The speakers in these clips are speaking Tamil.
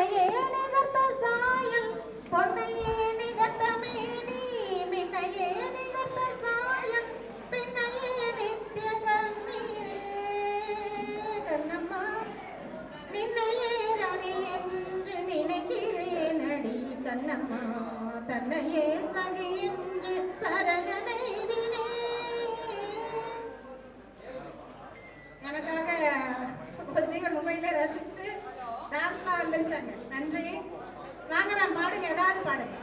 மின்னையே நிகர்த்த சாயம் பொன்னையே நிகர்த்த மேனி மின்னையே நிகர்த்த சாயம் பின்னையே நித்திய கண்ணியே. கண்ணம்மா நின்னையே ரதி என்று நினைக்கிறேன் அடி கண்ணம்மா தன்னையே சகி என்று சரணமே டான்ஸ்லாம் நன்றி. வாங்க நான் பாடுங்க ஏதாவது பாடுங்க.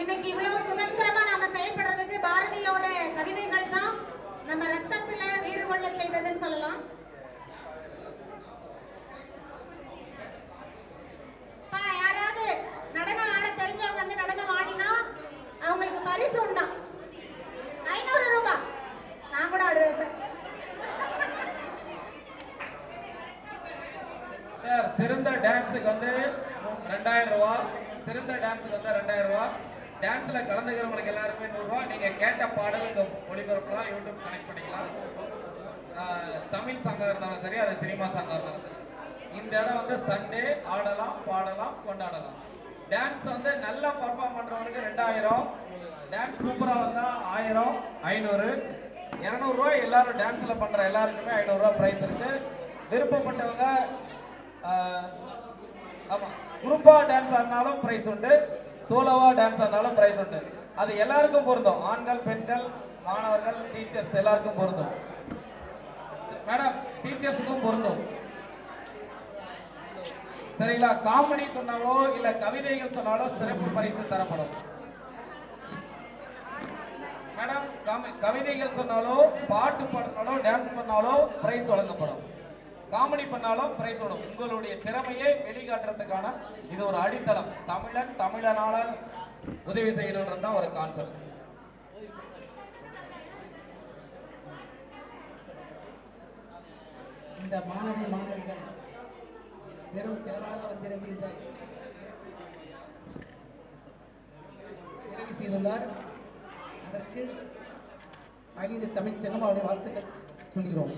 இன்னைக்கு இவ்வளவு சுதந்திரமா நாம செயல்படுறதுக்கு பாரதியோட கவிதைகள் தான் நம்ம ரத்தத்துல வீறு கொள்ள செய்ததுன்னு சொல்லலாம் பா, யாராவது நடனம் ஆட தெரிஞ்சவங்க வந்து நடனம் ஆடினா அவங்களுக்கு பரிசு உண்டா ஐநூறு ரூபாய் நான் கூட ஆடுவேன் சார் சார் சிறந்த டான்ஸுக்கு வந்து ரெண்டாயிரம் ரூபா. சிறந்த டான்ஸுக்கு வந்து ரெண்டாயிரம் ரூபா. டான்ஸில் கலந்துக்கிறவங்களுக்கு எல்லாருமே நூறுரூவா நீங்கள் கேட்ட பாடல் இந்த ஒளிபரப்புலாம் யூடியூப் கனெக்ட் பண்ணிக்கலாம். தமிழ் சாங்காக இருந்தாலும் சரி அது சினிமா சாங்காக இருந்தாலும் சரி. இந்த இடம் வந்து சண்டே ஆடலாம் பாடலாம் கொண்டாடலாம். டான்ஸ் வந்து நல்லா பர்ஃபார்ம் பண்றவங்களுக்கு ரெண்டாயிரம். டான்ஸ் சூப்பராக வந்தா ஆயிரம் ஐநூறு. இரநூறுவா எல்லாரும் டான்ஸில் பண்ணுற எல்லாருக்குமே ஐநூறுரூவா ப்ரைஸ் இருக்குது விருப்பப்பட்டவங்க ஆமாம் குரூப்பாக டான்ஸ் ஆடினாலும் ப்ரைஸ் உண்டு. சோலோவாக டான்ஸ் ஆடினாலும் ப்ரைஸ் உண்டு. அது எல்லாருக்கும் பொருந்தும். ஆண்கள் பெண்கள் மாணவர்கள் டீச்சர்ஸ் எல்லாருக்கும் பொருந்தும். மேடம் டீச்சர்ஸுக்கும் பொருந்தும். சரிங்களா? காமெடி சொன்னாலோ இல்ல கவிதைகள் சொன்னாலோ சிறப்பு பரிசு தரப்படும். மேடம் கவிதைகள் சொன்னாலோ பாட்டு பாடினாலோ டான்ஸ் பண்ணாலோ பிரைஸ் வழங்கப்படும். காமெடி பண்ணாலும் பிரைஸ் வரும் உங்களுடைய திறமையை வெளிக்காட்டுறதுக்கான இது ஒரு அடித்தளம். தமிழன் தமிழனால உதவி செய்யணுன்றது தான் ஒரு கான்செப்ட் இந்த மாணவி மாணவிகள் வெறும் திறனாக வந்திருந்தீர்கள். உதவி செய்துள்ளார். அதற்கு அகில தமிழ் செல்லம் அவருடைய வாழ்த்துக்கள் சொல்கிறோம்.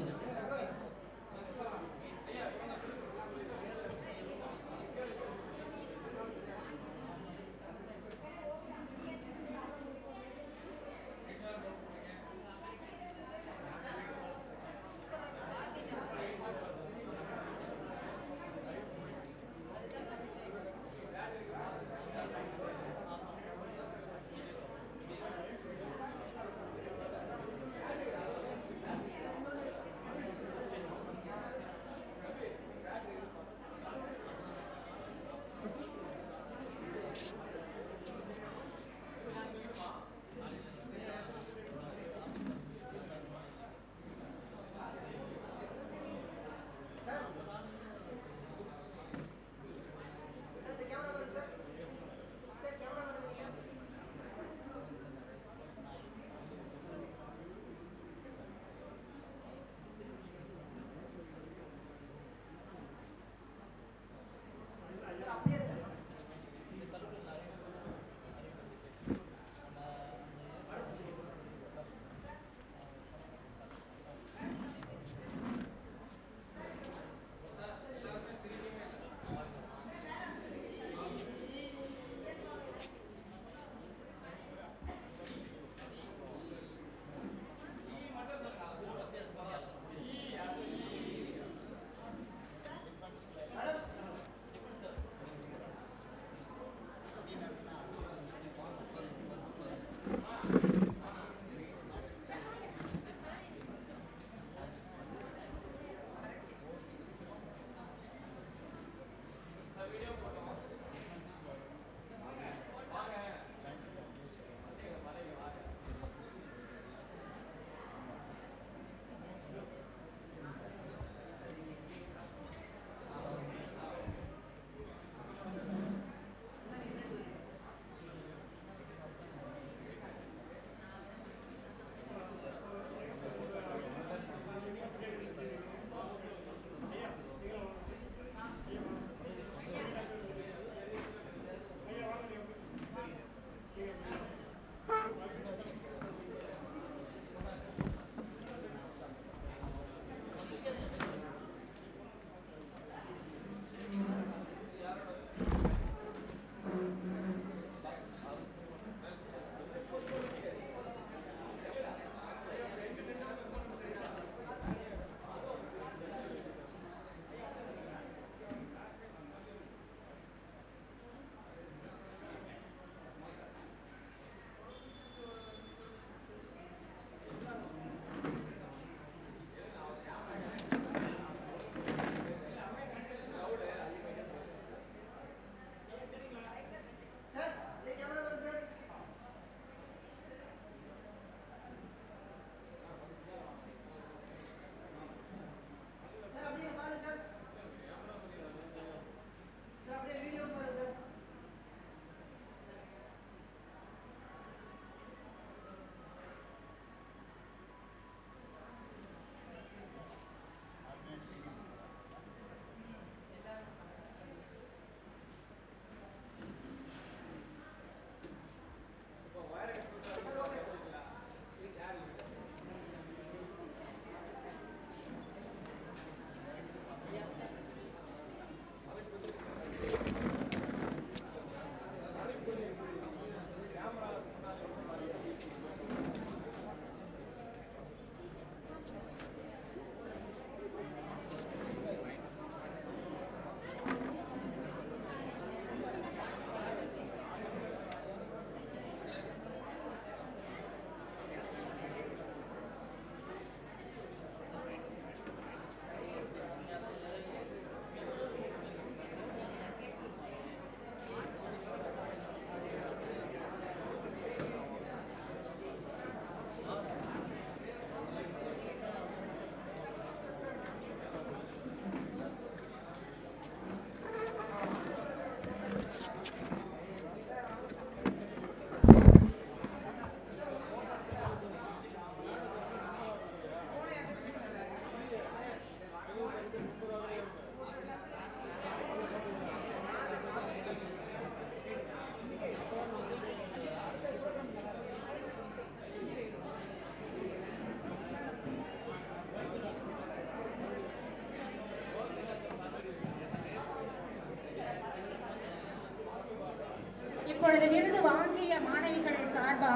இப்பொழுது விருது வாங்கிய மாணவிகள் சார்பா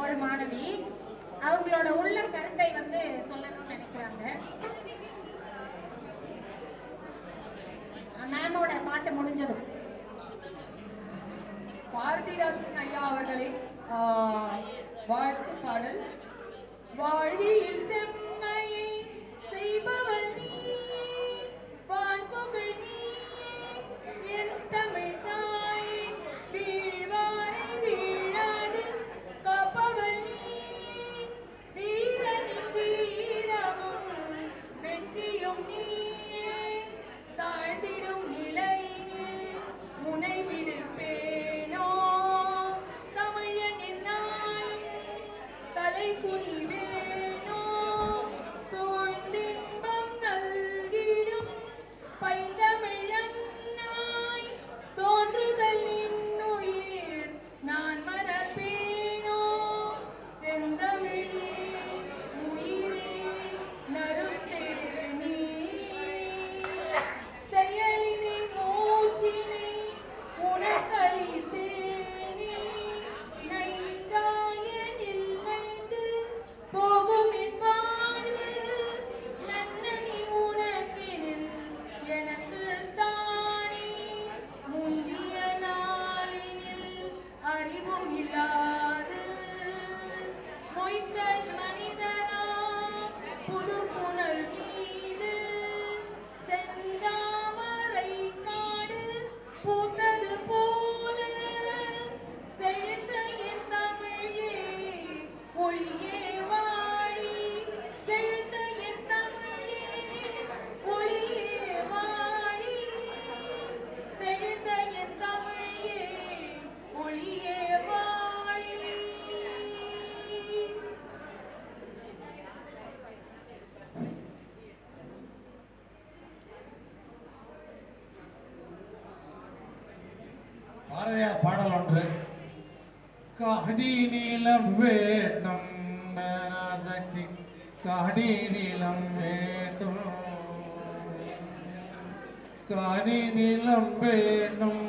ஒரு மாணவி. அவங்களோட உள்ள கருத்தை வந்து சொல்லணும்னு நினைக்கிறாங்க. மேமோட பாட்டு முடிஞ்சது பாரதிதாசன் ஐயா அவர்களை வாழ்த்து பாடல் வாழ்வியில் செம் பாரதியார் பாடல் ஒன்று. காடி நீளம் வேண்டும் சக்தி காடி நீளம் வேண்டும். காடி நீளம் வேண்டும்